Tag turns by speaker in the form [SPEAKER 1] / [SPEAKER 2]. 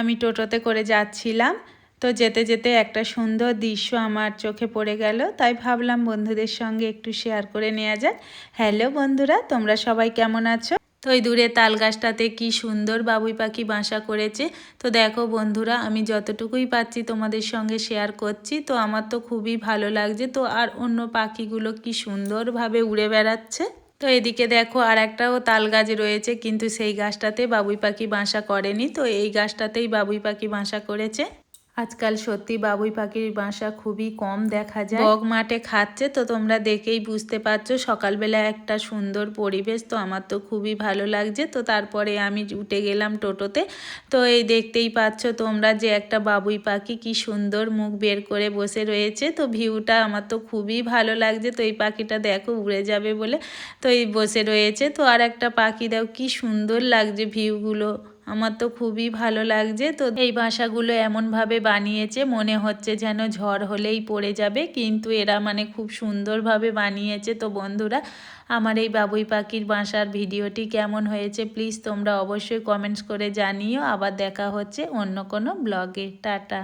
[SPEAKER 1] আমি টোটোতে করে যাচ্ছিলাম। তো যেতে যেতে একটা সুন্দর দৃশ্য আমার চোখে পড়ে গেল। তাই ভাবলাম বন্ধুদের সঙ্গে একটু শেয়ার করে নেওয়া যাক। হ্যালো বন্ধুরা, তোমরা সবাই কেমন আছো? তো ওই দূরে তাল গাছটাতে কি সুন্দর বাবুই পাখি বাসা করেছে। তো দেখো বন্ধুরা, আমি যতটুকুই পাচ্ছি তোমাদের সঙ্গে শেয়ার করছি। তো আমার তো খুবই ভালো লাগছে। তো আর অন্য পাখিগুলো কি সুন্দরভাবে উড়ে বেড়াচ্ছে? তো এদিকে দেখো আর একটাও তাল গাছ রয়েছে, কিন্তু সেই গাছটাতে বাবুই পাখি বাসা করেনি। তো এই গাছটাতেই বাবুই পাখি বাসা করেছে। আজকাল সত্যি বাবুই পাখির বাসা খুবই কম দেখা যায়। বক মাঠে খাচ্ছে তো তোমরা দেখেই বুঝতে পারছ, সকালবেলা একটা সুন্দর পরিবেশ তো আমার তো খুবই ভালো লাগছে। তো তারপরে আমি উঠে গেলাম টোটোতে, তো এই দেখতেই পাচ্ছ তোমরা যে একটা বাবুই পাখি কি সুন্দর মুখ বের করে বসে রয়েছে। তো ভিউটা আমার তো খুবই ভালো লাগছে, তো এই পাখিটা দেখো উড়ে যাবে বলে তো এই বসে রয়েছে। তো আর একটা পাখি দেখো কি সুন্দর লাগছে ভিউগুলো। আমার তো খুবই ভালো লাগছে। তো এই বাসাগুলো এমনভাবে বানিয়েছে, মনে হচ্ছে যেন ঝড় হলেই পড়ে যাবে। কিন্তু এরা মানে খুব সুন্দরভাবে বানিয়েছে। তো বন্ধুরা, আমার এই বাবুই পাখির বাসার ভিডিওটি কেমন হয়েছে প্লিজ তোমরা অবশ্যই কমেন্টস করে জানিও। আবার দেখা হচ্ছে অন্য কোনো ব্লগে। টাটা।